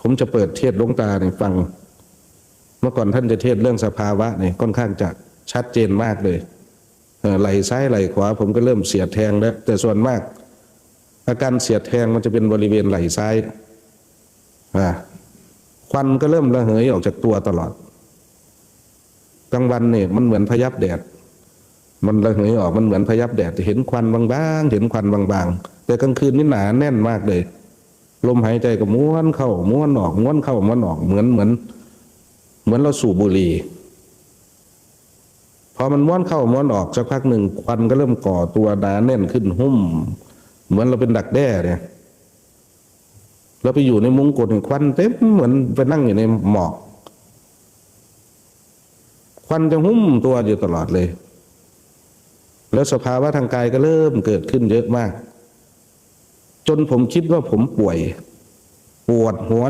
ผมจะเปิดเทศหลวงตาเนี่ยฟัง เมื่อก่อนท่านจะเทศเรื่องสภาวะเนี่ยค่อนข้างจะชัดเจนมากเลยไหลซ้ายไหลขวา ผมก็เริ่มเสียดแทงแล้ว แต่ส่วนมาก อาการเสียดแทงมันจะเป็นบริเวณไหลซ้ายควันก็เริ่มระเหยออกจากตัวตลอดกลางวันเนี่ยมันเหมือนพยับแดด มันระเหยออกมันเหมือนพยับแดดเห็นควันบางๆเห็นควันบางๆแต่กลางคืนนี่หนาแน่นมากเลย ลมหายใจก็ม้วนเข้าม้วนออกม้วนเข้าม้วนออกเหมือนเหมือน เหมือนเราสูบบุหรี่พอมันม้วนเข้าม้วนออกสักพักหนึ่งควันก็เริ่มก่อตัวหนาแน่นขึ้นหุ้ม เหมือนเราเป็นดักแด้เนี่ยเราไปอยู่ในมุ้งกดควันเต็มเหมือนไปนั่งอยู่ในหมอก ควันจะหุ้มตัวอยู่ตลอดเลย แล้วสภาวะทางกายก็เริ่มเกิดขึ้นเยอะมาก จนผมคิดว่าผมป่วย ปวดหัว